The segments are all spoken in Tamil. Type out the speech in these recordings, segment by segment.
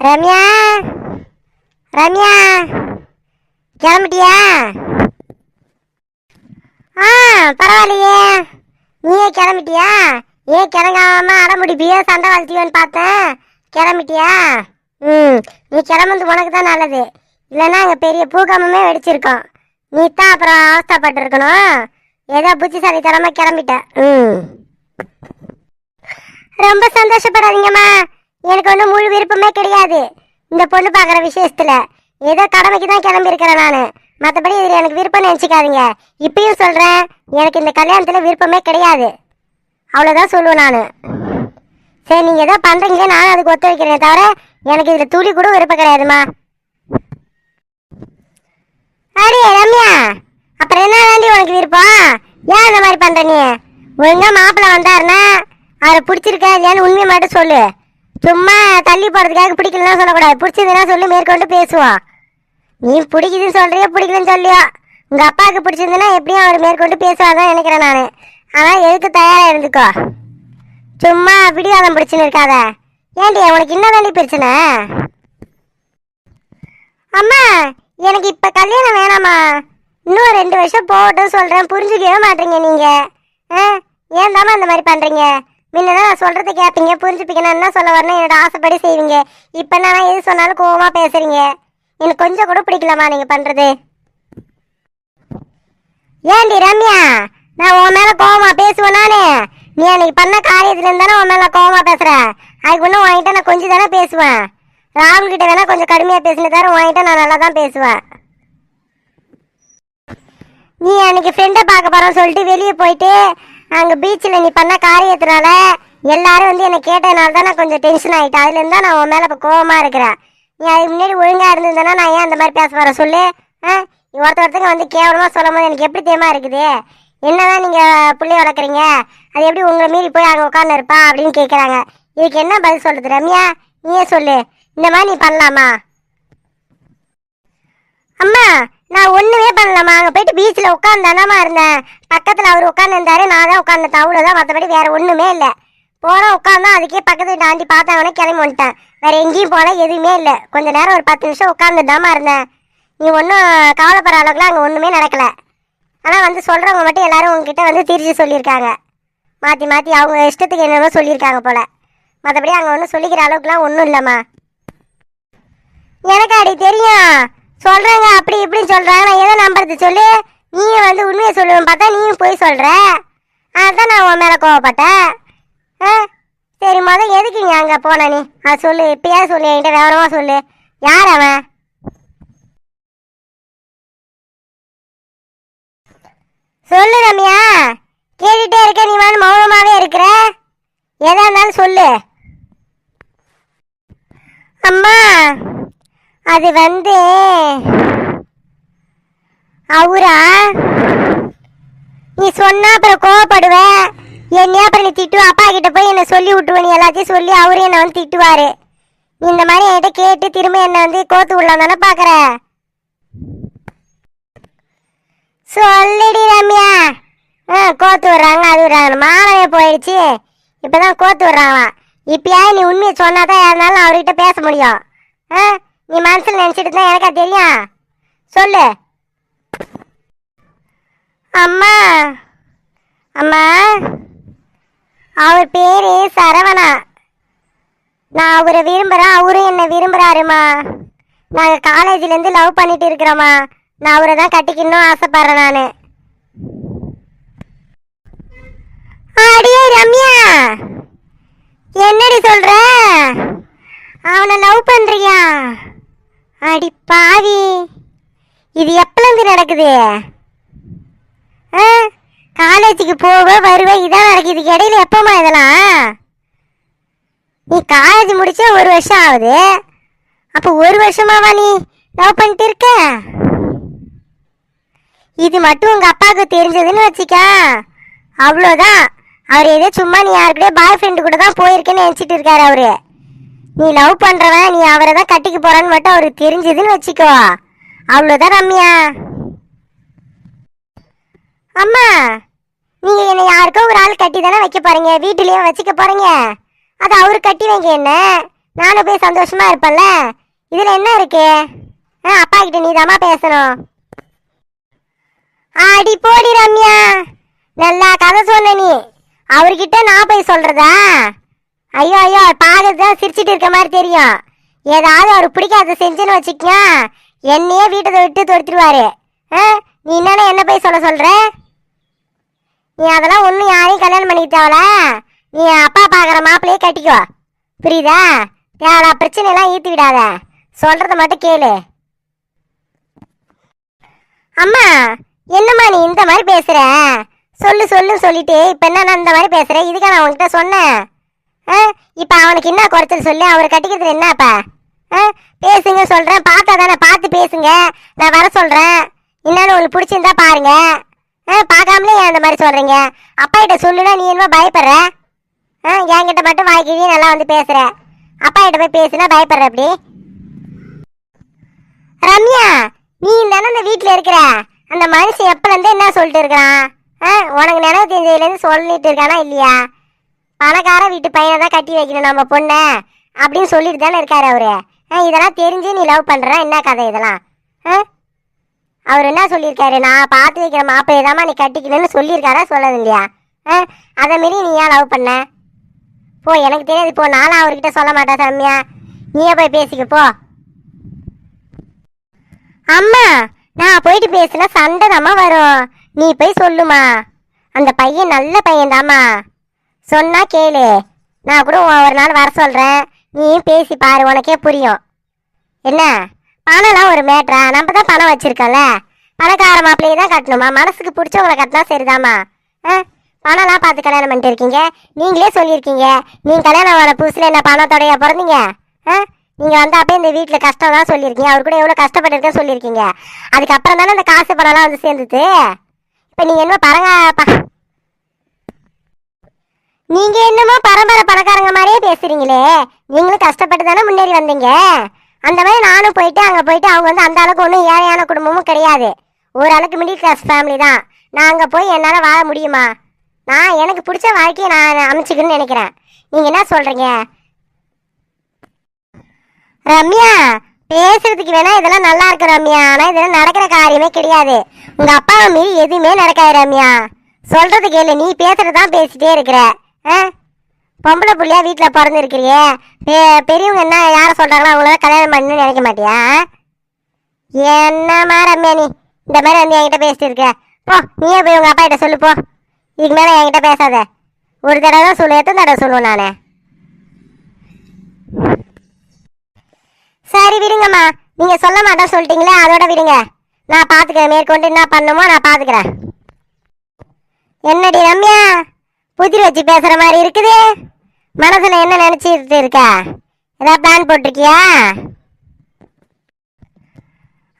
ரம்யா ரம்யா கிளம்பிட்டியா ஆ பரவாயில்லையே. நீயே கிளம்பிட்டியா? ஏன் கிளங்காம அடமுடிப்பியோ சண்டை வளர்த்தியோன்னு பார்த்தேன். கிளம்பிட்டியா? ம் நீ கிளம்புறது உனக்கு தான் நல்லது. இல்லைன்னா அங்கே பெரிய பூகம்பமே வெடிச்சிருக்கோம். நீ தான் அப்புறம் அவஸ்தைப்பட்டிருக்கணும். ஏதோ புத்திசாலித்தனமா கிளம்பிட்ட. ம். ரொம்ப சந்தோஷப்படாதீங்கம்மா. எனக்கு ஒன்றும் முழு விருப்பமே கிடையாது. இந்த பொண்ணு பார்க்குற விஷயத்தில். ஏதோ கடமைக்கு தான் கிளம்பியிருக்கிறேன் நான். மற்றபடி இதில் எனக்கு விருப்பம் நினச்சிக்காதீங்க. இப்பயும் சொல்கிறேன் எனக்கு இந்த கல்யாணத்தில் விருப்பமே கிடையாது. அவ்வளோதான் சொல்லுவேன் நான். சரி நீங்கள் ஏதோ பண்ணுறீங்க நானும் அதுக்கு ஒத்துழைக்கிறேன் தவிர எனக்கு இதில் துளி கூட விருப்பம் கிடையாதும்மா அடே ரம்யா அப்புறம் என்ன வேண்டி உனக்கு விருப்பம்? ஏன் இந்த மாதிரி பண்ணுற நீ? ஒழுங்கா மாப்பிள்ளை வந்தாருன்னா அவரை பிடிச்சிருக்கா இல்லையான்னு உண்மையை மட்டும் சொல்லு. சும்மா தள்ளி போகிறதுக்காக பிடிக்கலன்னா சொல்லக்கூடாது. பிடிச்சதுன்னா சொல்லி மேற்கொண்டு பேசுவோம். நீ பிடிக்குதுன்னு சொல்றியா பிடிக்கலன்னு சொல்லியோ? உங்க அப்பாவுக்கு பிடிச்சிருந்துன்னா எப்படியும் அவர் மேற்கொண்டு பேசுவாதான் நினைக்கிறேன் நான். ஆனால் எதுக்கு தயாரா இருந்துக்கோ? சும்மா பிடிவாதம் பிடிச்சுன்னு இருக்காத. ஏன்டி உனக்கு என்ன தாண்டி பிரச்சனை? அம்மா எனக்கு இப்ப கல்யாணம் வேணாமா? இன்னும் ரெண்டு வருஷம் போகட்டும் சொல்றேன். புரிஞ்சுக்கவே மாட்டீங்க நீங்க. ஆ? ஏன் தாம்மா அந்த மாதிரி பண்றீங்க? முன்னதான் நான் சொல்றதை கேட்பீங்க புரிஞ்சுப்பீங்க. நான் என்ன சொல்ல வரணும் என்னோட ஆசைப்படி செய்வீங்க. இப்ப நான் எது சொன்னாலும் கோபமாக பேசுறீங்க. எனக்கு கொஞ்சம் கூட பிடிக்கலம்மா நீங்க பண்றது. ஏண்டி ரம்யா? நான் உன் மேல கோவமா பேசுவேன் நானே. நீ அன்னைக்கு பண்ண காரியத்துல இருந்தானே உன் மேல கோவமா பேசுறேன். அதுக்கு முன்ன உன்கிட்ட நான் கொஞ்சம் தானே பேசுவேன். ராகுல் கிட்ட வேணா கொஞ்சம் கடுமையா பேசினே தவிர உன்கிட்ட நான் நல்லா தான் பேசுவேன். நீ அன்னைக்கு ஃப்ரெண்டை பார்க்க போறோம் சொல்லிட்டு வெளியே போயிட்டு அங்க பீச்சில் நீ பண்ண காரியத்தினால எல்லாரும் வந்து என்னை கேட்டதுனால தான் நான் கொஞ்சம் டென்ஷன் ஆயிட்டேன். அதுல இருந்தா நான் உன் மேல இப்போ கோவமா இருக்கிறேன். நீ அதுக்கு முன்னாடி ஒழுங்காக இருந்திருந்தேன்னா நான் ஏன் அந்த மாதிரி பேச வர சொல்லு. ஆ? நீ ஒருத்த ஒருத்தங்க வந்து கேவலமாக சொல்லும் போது எனக்கு எப்படி தேமா இருக்குது? என்னதான் நீங்கள் பிள்ளைய வளர்க்குறீங்க? அது எப்படி உங்களை மீறி போய் அங்கே உட்காந்து இருப்பா அப்படின்னு கேட்குறாங்க இதுக்கு என்ன பதில் சொல்கிறது ரம்யா? நீயே சொல்லு. இந்த மாதிரி நீ பண்ணலாமா? அம்மா நான் ஒன்றுமே பண்ணலாமா அங்கே போயிட்டு பீச்சில் உட்காந்தானாமா இருந்தேன். பக்கத்தில் அவர் உட்காந்துருந்தாரு நான் தான் உட்காந்துட்டேன் அவ்வளோதான் மற்றபடி வேறு ஒன்றுமே இல்லை. போற உட்காந்தா அதுக்கே பக்கத்து தாண்டி பார்த்தாங்கன்னு கிளம்பி வந்துட்டேன். வேற எங்கேயும் போல எதுவுமே இல்லை. கொஞ்ச நேரம் ஒரு பத்து நிமிஷம் உட்காந்துதாமா இருந்தேன். நீ ஒன்றும் கவலைப்படுற அளவுக்குலாம் அங்கே ஒன்றுமே நடக்கல. ஆனால் வந்து சொல்கிறவங்க மட்டும் எல்லாரும் உங்ககிட்ட வந்து திரிச்சு சொல்லியிருக்காங்க. மாற்றி மாற்றி அவங்க இஷ்டத்துக்கு என்னென்னோ சொல்லியிருக்காங்க போல. மற்றபடி அங்கே ஒன்றும் சொல்லிக்கிற அளவுக்குலாம் ஒன்றும் இல்லைம்மா. எனக்கு அடி தெரியும். சொல்கிறாங்க அப்படி இப்படின்னு சொல்கிறாங்க நான் எதை நம்புறது சொல்லு. நீயும் வந்து உண்மையை சொல்லுவேன் பார்த்தா நீயும் போய் சொல்கிற அதான் நான் உன் மேலே கோவப்பட்டேன். ஆ சரி மதம் எதுக்கு நீ அங்கே போன நீ? அது சொல்லு இப்பயே சொல்லு என்கிட்ட விவரமாக சொல்லு. யார் அவன்? சொல்லு ரம்யா. கேட்டுட்டே இருக்க நீ வந்து மௌனமாகவே இருக்கிற? எதா இருந்தாலும் சொல்லு. அம்மா அது வந்து அவரா? நீ சொன்னா அப்புறம் கோவப்படுவேன் என்னையா அப்புறம் நீ திட்டுவ அப்பா கிட்ட போய் என்னை சொல்லி விட்டுருவ நீ எல்லாத்தையும் சொல்லி அவரு என்னை வந்து திட்டுவாரு. நீ இந்த மாதிரி என்கிட்ட கேட்டு திரும்ப என்னை வந்து கோத்து விடலாம் தானே பாக்குற? சொல்லுடி ரம்யா. ஆ கோத்து விடுறாங்க அது விடுறாங்க. மாலையே போயிடுச்சு. இப்பதான் கோத்து விடுறாங்களாம் இப்பயா நீ உண்மையை சொன்னாதான் யாருனாலும் அவர்கிட்ட பேச முடியும். ஆ நீ மனசுல நினைச்சிட்டு தான் எனக்கா தெரியும்? சொல்லு. அம்மா. அம்மா. அவர் பேரு சரவணா. நான் அவரை விரும்புகிறேன் அவரும் என்னை விரும்புகிறாருமா நாங்கள் காலேஜ்லேருந்து லவ் பண்ணிட்டு இருக்கிறோம்மா நான் அவரை தான் கட்டிக்கணும் ஆசைப்பட்றேன் நான். அடியே ரம்யா! என்னடி சொல்ற? அவனை லவ் பண்ணுறியா அடி பாவி! இது எப்பலேருந்து நடக்குது? ஆ? காலேஜுக்கு போவ வருவேன் இதான் நடக்குது இதுக்கு இடையில எப்பமா இதெல்லாம்? நீ காலேஜ் முடிச்ச ஒரு வருஷம் ஆகுது. அப்போ ஒரு வருஷமாவா நீ லவ் பண்ணிட்டு இருக்க? இது மட்டும் உங்க அப்பாவுக்கு தெரிஞ்சதுன்னு வச்சுக்க. அவ்வளோதான் அவர் ஏதோ சும்மா நீ யாருக்கிட்டே பாய் ஃப்ரெண்டு கூட தான் போயிருக்கேன்னு நினச்சிட்டு இருக்காரு அவரு. நீ லவ் பண்ணுறவன் நீ அவரை தான் கட்டிக்க போகிறான்னு மட்டும் அவருக்கு தெரிஞ்சதுன்னு வச்சுக்கோ. அவ்வளோதான் ரம்யா. அம்மா நீங்க என்னை யாருக்கோ ஒரு ஆள் கட்டி தானே வைக்க போறீங்க? வீட்டுலயே வச்சுக்க போறீங்க. அது அவரு கட்டி வைங்க என்ன? நானும் போய் சந்தோஷமா இருப்பேன்ல. இதுல என்ன இருக்கு? ஆ, அப்பா கிட்ட நீ பேசணும். ஆடி போடி ரம்யா. நல்லா கதை சொன்ன நீ. அவர்கிட்ட நான் போய் சொல்றதா? ஐயோ ஐயோ பார்க்கறது தான் சிரிச்சிட்டு இருக்க மாதிரி தெரியும். ஏதாவது அவர் பிடிக்காத செஞ்சுன்னு வச்சுக்க என்னையே வீட்டை விட்டு தொடுத்துருவாரு ஆ நீ என்னென்ன என்ன போய் சொல்ல சொல்ற? நீ அதெல்லாம் ஒன்றும் யாரையும் கல்யாணம் பண்ணிக்கிட்டாவல நீ அப்பா பார்க்குற மாப்பிள்ளையே கட்டிக்கோ. புரியுதா? தேவையா பிரச்சனையெல்லாம் ஈத்து விடாத. சொல்கிறத மட்டும் கேளு. அம்மா என்னம்மா நீ இந்த மாதிரி பேசுகிற சொல்லு சொல்லு சொல்லிட்டு இப்போ என்ன நான் இந்த மாதிரி பேசுகிறேன் இதுக்காக நான் உன்கிட்ட சொன்னேன். ஆ? இப்போ அவனுக்கு என்ன குறைச்சல் சொல்லு? அவரை கட்டிக்கிறதுல என்னப்பா ஆ? பேசுங்க சொல்கிறேன் பார்த்தா தானே பார்த்து பேசுங்க. நான் வர சொல்கிறேன் என்னென்னு உங்களுக்கு பிடிச்சிருந்தா பாருங்கள் பார்க்காமலே ஏன் அந்த மாதிரி சொல்கிறீங்க அப்பா கிட்ட சொல்லுனா நீ என்ன பயப்படுற? ஆ, என்கிட்ட மட்டும் வாய்க்கிழியே நல்லா வந்து பேசுகிற அப்பா கிட்ட போய் பேசுனா பயப்படுற அப்படி ரம்யா நீ தானே அந்த வீட்டில் இருக்கிற? அந்த மனுஷன் எப்போலேருந்து என்ன சொல்லிட்டு இருக்கிறான்? ஆ உனக்கு நினைவு தெரிஞ்சதுலேருந்து சொல்லிட்டு இருக்கானா இல்லையா? பணக்கார வீட்டு பையனை தான் கட்டி வைக்கணும் நம்ம பொண்ணை அப்படின்னு சொல்லிட்டு தானே இருக்காரு அவரு. ஆ இதெல்லாம் தெரிஞ்சு நீ லவ் பண்ணுற என்ன கதை இதெல்லாம்? ஆ அவர் என்ன சொல்லியிருக்காரு? நான் பார்த்து வைக்கிற மாப்பிள்ளை தாம்மா நீ கட்டிக்கணும்னு சொல்லியிருக்காரா? சொல்லது இல்லையா? ஆ? அதை மாரி நீ ஏன் லவ் பண்ண? போ எனக்கு தெரியாது. போ நானும் அவர்கிட்ட சொல்ல மாட்டேன் சாமியா. நீயே போய் பேசிக்க போ. அம்மா நான் போயிட்டு பேசினா சண்டை வரும். நீ போய் சொல்லுமா. அந்த பையன் நல்ல பையன்தாம்மா சொன்னா கேளு. நான் கூட ஒரு நாள் வர சொல்கிறேன் நீயும் பேசி பாரு உனக்கே புரியும். என்ன? பணம்லாம் ஒரு மேட்ரா. நம்ம தான் பணம் வச்சிருக்கோம்ல. பணக்கார மாப்பிள்ளையை தான் கட்டணுமா? மனசுக்கு பிடிச்சவங்களை கட்டினா சரிதாம்மா. ஆ? பணம்லாம் பார்த்து கல்யாணம் பண்ணிட்டு இருக்கீங்க? நீங்களே சொல்லியிருக்கீங்க. நீங்கள் கல்யாணம் ஆன புதுசுல என்ன பணத்தோடையா பிறந்தீங்க? ஆ? நீங்கள் வந்து அப்பயே இந்த வீட்டில் கஷ்டம் தான் சொல்லியிருக்கீங்க. அவர் கூட எவ்வளோ கஷ்டப்பட்டிருக்கேன்னு சொல்லியிருக்கீங்க. அதுக்கப்புறம் தானே அந்த காசு பணம்லாம் வந்து சேர்ந்துது. இப்போ நீங்கள் என்ன பரங்க ப- என்னமோ பரம்பரை பணக்காரங்க மாதிரியே பேசுகிறீங்களே நீங்களும் கஷ்டப்பட்டு தானே முன்னேறி வந்தீங்க. அந்த மாதிரி நானும் போயிட்டு அங்கே போயிட்டு அவங்க வந்து அந்த அளவுக்கு ஒன்றும் ஏழையான குடும்பமும் கிடையாது. ஓரளவுக்கு மிடில் கிளாஸ் ஃபேமிலி தான். நான் அங்கே போய் என்னால் வாழ முடியுமா? நான் எனக்கு பிடிச்ச வாழ்க்கையை நான் அமைச்சிக்கணும்னு நினைக்கிறேன். நீங்கள் என்ன சொல்கிறீங்க ரம்யா பேசுறதுக்கு வேணா இதெல்லாம் நல்லா இருக்கு ரம்யா. ஆனால் இதெல்லாம் நடக்கிற காரியமே கிடையாது. உங்க அப்பாவை மீறி எதுவுமே நடக்காது ரம்யா. சொல்றது கேளு. நீ பேசுகிறதான் பேசிட்டே இருக்கிற. ஆ? பொம்பளை பிள்ளையா வீட்டில் பிறந்திருக்கிறியே பெரியவங்க என்ன யாரை சொல்கிறாங்களோ அவங்கள கல்யாணம் பண்ணணும்னு நினைக்க மாட்டியா? என்னம்மா ரம்யா நீ இந்த மாதிரி வந்து என்கிட்ட பேசிட்டு இருக்க. போ நீயே போய் உங்கள் அப்பா கிட்ட சொல்லு போ. இதுக்கு மேலே என்கிட்ட பேசாத. ஒரு தடவை தான் சொல்லு எத்தனை தடவை சொல்லுவேன் நான்? சரி விடுங்கம்மா. நீங்கள் சொல்ல மாட்டோம் சொல்லிட்டீங்களே அதோட விடுங்க. நான் பார்த்துக்கிறேன் மேற்கொண்டு என்ன பண்ணுமோ நான் பார்த்துக்கிறேன் என்னடி ரம்யா? புதிர் வச்சு பேசுகிற மாதிரி இருக்குது. மனசுல என்ன நினைச்சிட்டு இருக்க? ஏதாவது பிளான் போட்டிருக்கியா?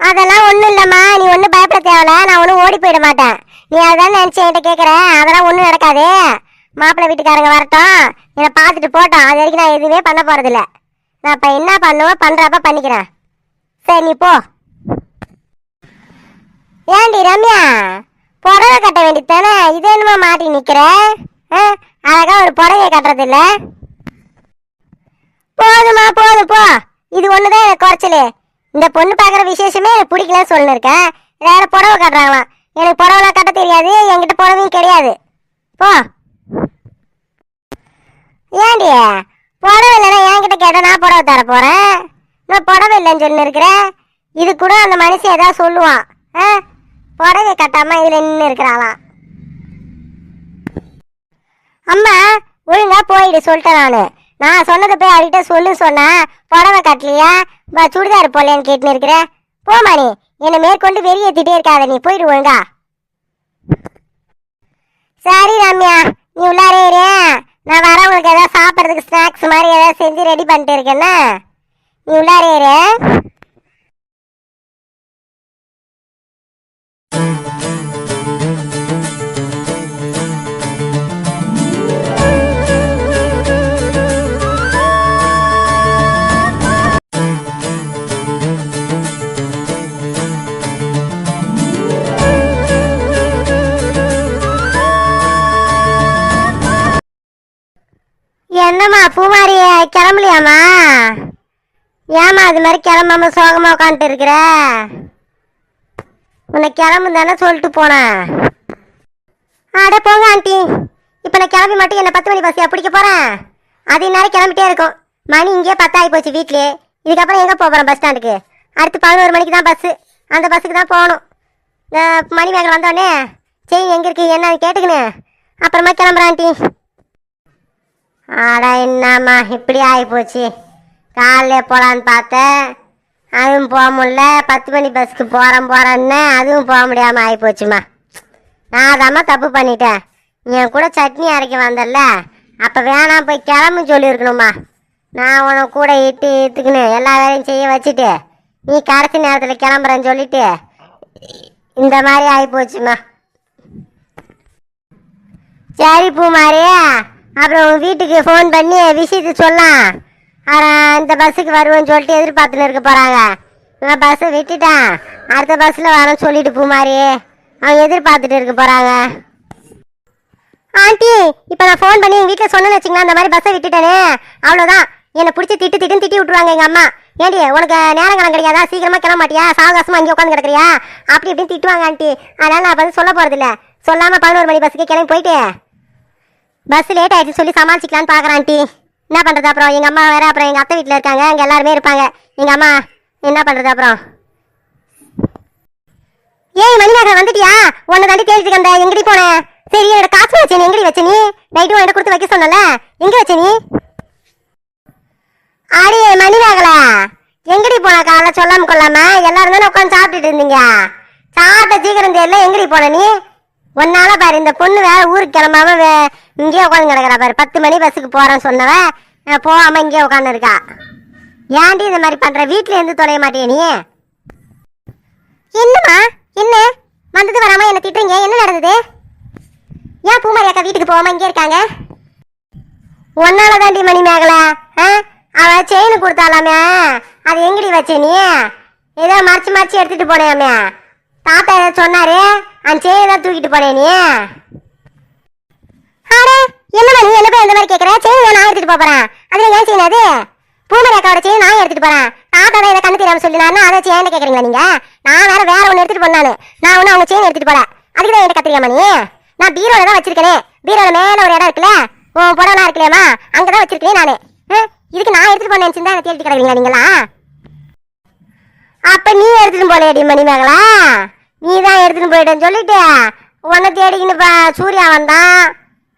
அதெல்லாம் ஒன்றும் இல்லைம்மா. நீ ஒன்றும் பயப்பட தேவையில்ல. நான் ஒன்றும் ஓடி போயிட மாட்டேன். நீ அதான் நினச்சி என்கிட்ட கேட்குற அதெல்லாம் ஒன்றும் நடக்காது. மாப்பிள்ளை வீட்டுக்காரங்க வரட்டும். என்னை பார்த்துட்டு போட்டோம் அது வரைக்கும் நான் எதுவுமே பண்ண போகிறதில்ல நான் இப்போ என்ன பண்ணுவோம் பண்ணுறப்ப பண்ணிக்கிறேன். சரி நீ போ. ஏண்டி ரம்யா? புடவை கட்ட வேண்டியது தானே இது என்னமா மாட்டி நிற்கிற அழகா ஒரு புடவையை கட்டுறதில்ல? போதுமா போதும் போ. இது ஒன்று தான் எனக்கு குறைச்சலு. இந்த பொண்ணு பார்க்குற விசேஷமே எனக்கு பிடிக்கலன்னு சொல்லிருக்கேன் வேற புடவை கட்டுறாங்களாம். எனக்கு புடவைலாம் கட்ட தெரியாது என்கிட்ட புடவையும் கிடையாது. போ. ஏண்டி? புடவை இல்லைன்னா என்கிட்ட கேட்டா நான் புடவை தர போறேன்? நான் புடவை இல்லைன்னு சொல்லி இருக்கிறேன் இது கூட அந்த மனுஷன் ஏதாவது சொல்லுவான். ஆ? புடவை கட்டாம இதுல நின்று இருக்கிறாளாம். அம்மா ஒழுங்கா போயிடு சொல்லிட்டேன் நானு. நான் சொன்னதை போய் அவர்கிட்ட சொல்லு சொன்னேன் புடவை கட்டலையா? பா சுடிதார் போடலையான்னு கேட்டுன்னு இருக்கிறேன் போமா நீ. என்னை மேற்கொண்டு வெறியேத்திட்டே இருக்காத நீ போயிடு ஒழுங்கா. சரி ரம்யா நீ உள்ளாரே இரு. நான் வரவங்களுக்கு ஏதாவது சாப்பிட்றதுக்கு ஸ்நாக்ஸ் மாதிரி ஏதாவது செஞ்சு ரெடி பண்ணிட்டு இருக்கேன்னா? நீ உள்ளாரே இரு. you. ஏமா அது மாதிரி கிளம்பாம சோகமா உட்காந்துட்டு இருக்கிற? உன்னை கிளம்பு தானே சொல்லிட்டு போனேன். அட போங்க ஆண்டி. இப்போ நான் கிளம்பி மட்டும் என்ன பத்து மணி பஸ்ஸியா பிடிக்க போறேன்? அது நேரம் கிளம்பிட்டே இருக்கும். மணி இங்கேயே பத்தாகி போச்சு வீட்லயே. இதுக்கப்புறம் எங்கே போகிறேன் பஸ் ஸ்டாண்டுக்கு அடுத்து பதினோரு மணிக்கு தான் பஸ்ஸு அந்த பஸ்ஸுக்கு தான் போகணும். இந்த மணி வேகல் வந்தோடனே செயின் எங்கே இருக்கு என்னன்னு கேட்டுக்கின்னு அப்புறமா கிளம்புறேன் ஆண்டி. ஆடா என்னம்மா இப்படி ஆகிப்போச்சு காலைல போகலான்னு பார்த்தேன். அதுவும் போக முடில பத்து மணி பஸ்ஸுக்கு போகிறேன் போகிறேன்னு அதுவும் போக முடியாமல் ஆகிப்போச்சுமா நான் அதாம்மா தப்பு பண்ணிட்டேன். என் கூட சட்னி அரைக்க வந்தல அப்போ வேணாம் போய் கிளம்பு சொல்லியிருக்கணுமா. நான் உனக்கு கூட இட்டு இட்டுக்குன்னு எல்லா வேலையும் செய்ய வச்சுட்டு நீ கடைசி நேரத்தில் கிளம்புறேன்னு சொல்லிட்டு இந்த மாதிரி ஆகிப்போச்சுமா சரி பூமாரியா அப்புறம் உன் வீட்டுக்கு ஃபோன் பண்ணி விஷயத்தை சொல்லலாம். இந்த பஸ்ஸுக்கு வருவோம்னு சொல்லிட்டு எதிர்பார்த்துன்னு இருக்க போகிறாங்க நான் பஸ்ஸை விட்டுட்டேன். அடுத்த பஸ்ஸில் வரேன்னு சொல்லிட்டு பூமாரி அவங்க எதிர்பார்த்துட்டு இருக்க போகிறாங்க ஆண்டி இப்போ நான் ஃபோன் பண்ணி எங்கள் வீட்டில் சொன்னேன்னு வச்சுங்களேன் அந்த மாதிரி பஸ்ஸை விட்டுட்டேனே. அவ்வளோதான் என்னை பிடிச்சி திட்டு திட்டுன்னு திட்டி விட்டுருவாங்க எங்கள் அம்மா. ஏண்டி உனக்கு நேரம் காலம் கிடையாதா? சீக்கிரமாக கிளம்ப மாட்டியா? சாவகாசமாக அங்கே உட்காந்து கிடக்குறியா? அப்படி இப்படின்னு திட்டுவாங்க ஆண்டி. அதனால் நான் வந்து சொல்ல போகிறதில்ல சொல்லாமல் பதினோரு மணி பஸ்ஸுக்கு கிளம்பி போயிட்டு பஸ் லேட் ஆகிடுச்சு சொல்லி சமாளிச்சிக்கலான்னு பார்க்குறேன் ஆண்டி. என்ன பண்ணுறது அப்புறம்? எங்கள் அம்மா வேறு அப்புறம் எங்கள் அத்தை வீட்டில் இருக்காங்க. அங்கே எல்லாருமே இருப்பாங்க. எங்கள் அம்மா என்ன பண்ணுறது அப்புறம்? ஏய் மணிநகர் வந்துட்டியா? உன்னை தாண்டி தேடிட்டு இருக்கேன் எங்கடி போன? சரி என்னோட காசு வச்ச நீ? எங்கடி வச்ச நீ? நைட்டு உன்கிட்ட கொடுத்து வைக்க சொன்னல எங்க வச்ச நீ? அடி மணிநகல எங்கடி போன காலைல சொல்லாம கொள்ளாம? எல்லாரும் தானே உட்காந்து சாப்பிட்டுட்டு இருந்தீங்க. சாப்பிட்ட சீக்கிரம் தெரியல. எங்கடி போன நீ? ஒன்னால பாரு இந்த பொண்ணு வேற ஊருக்கு கிளம்பாம வே- இங்கேயே உட்காந்து கிடக்குறா பாரு. பத்து மணி பஸ்ஸுக்கு போறேன்னு சொன்னவ போகாம இங்கேயே உட்காந்து இருக்கா ஏன்டி இந்த மாதிரி பண்ற? வீட்டுல இருந்து தொலைய மாட்டியா நீ? என்னம்மா? என்ன? வந்தது வராம என்ன திட்டுறீங்க? என்ன நடந்தது? ஏன் பூமாரி அக்கா வீட்டுக்கு போகாம இங்கே இருக்காங்க? ஒன்னால தாண்டி மணி மேகல அவ செயின் கொடுத்தாலாமே? அது எங்கடி வச்ச நீ? ஏதோ மறைச்சு மறைச்சு எடுத்துட்டு போனேயாமே? தாத்தா ஏதோ சொன்னாரு? அந்த செயினை தான் தூக்கிட்டு போனேன் நீ. அடே என்னம்மா நீ என்ன போய் இந்த மாதிரி கேட்குற செயின் நான் எடுத்துட்டு போறேன். அதுல ஏன் செயின் அது? பூமரி அக்காவோட செயின் நான் எடுத்துட்டு போறேன். தாத்தா தான் இதை கண்ணு தெரியாம சொல்லினாருன்னா அதை செயின் கேட்குறீங்களா நீங்க? நான் வேற வேற ஒன்று எடுத்துட்டு போனானு. நான் ஒன்றும் அவங்க செயின் எடுத்துட்டு போல. அதுக்கு தான் என்கிட்ட கத்திரியாமா நீ? நான் பீரோல தான் வச்சிருக்கேன். பீரோல மேல ஒரு இடம் இருக்குல்ல? உன் புடவெல்லாம் இருக்கலையாமா அங்கே தான் வச்சிருக்கேன் நானு. இதுக்கு நான் எடுத்துட்டு போனேன் சிந்தா தேடிட்டு கிடக்குறீங்களா நீங்களா? அப்ப நீ எடுத்துட்டு போலையடி மணிமேகலா. நீ தான் எடுத்துன்னு போயிட்டேன்னு சொல்லிட்டு உன்னை தேடிக்கின்னு இப்போ சூர்யா வந்தான்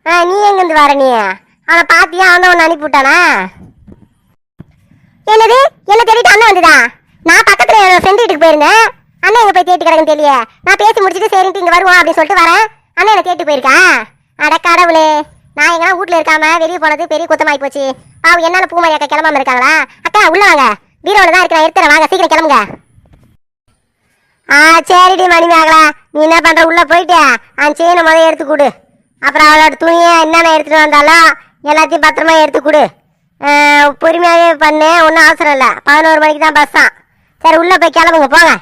ஆ, நீ எங்கேருந்து வர நீ? அவனை பார்த்தியா அவன் தான் உன்னை அனுப்பிவிட்டானா? என்னது? என்ன தேடிட்டு அண்ணன் வந்ததா? நான் பக்கத்தில் என் ஃப்ரெண்டு வீட்டுக்கு போயிருந்தேன். அண்ணன் எங்கே போய் தேடி கிடக்குன்னு தெரியல நான் பேசி முடிச்சுட்டு சரின்ட்டு இங்கே வருவோம் அப்படின்னு சொல்லிட்டு வரேன். அண்ணன் என்ன தேடி போயிருக்கா? அட கடவுளே. நான் எங்கன்னா வீட்ல இருக்காம வெளியே போனது பெரிய குத்தமாகி போச்சு. பாவு என்னென்ன பூமாரி அக்கா கிளம்பாம இருக்காங்களா? அக்கா உள்ள வாங்க. பீரோல தான் இருக்கிறேன் எடுத்துறேன். வாங்க சீக்கிரம் கிளம்புங்க. ஆ சரிடி மணிமேகலா. நீ என்ன பண்ற? உள்ள போயிட்டு அந்த செயினை முதல்ல எடுத்து கொடு. அப்புறம் அவளோட துணியை என்னென்ன எடுத்துட்டு வந்தாலும் எல்லாத்தையும் பத்திரமா எடுத்து கொடு. பொறுமையாகவே பண்ணு. ஒன்றும் அவசரம் இல்லை. பதினோரு மணிக்கு தான் பஸ் தான் சரி உள்ளே போய் கிளம்புங்க. போங்க.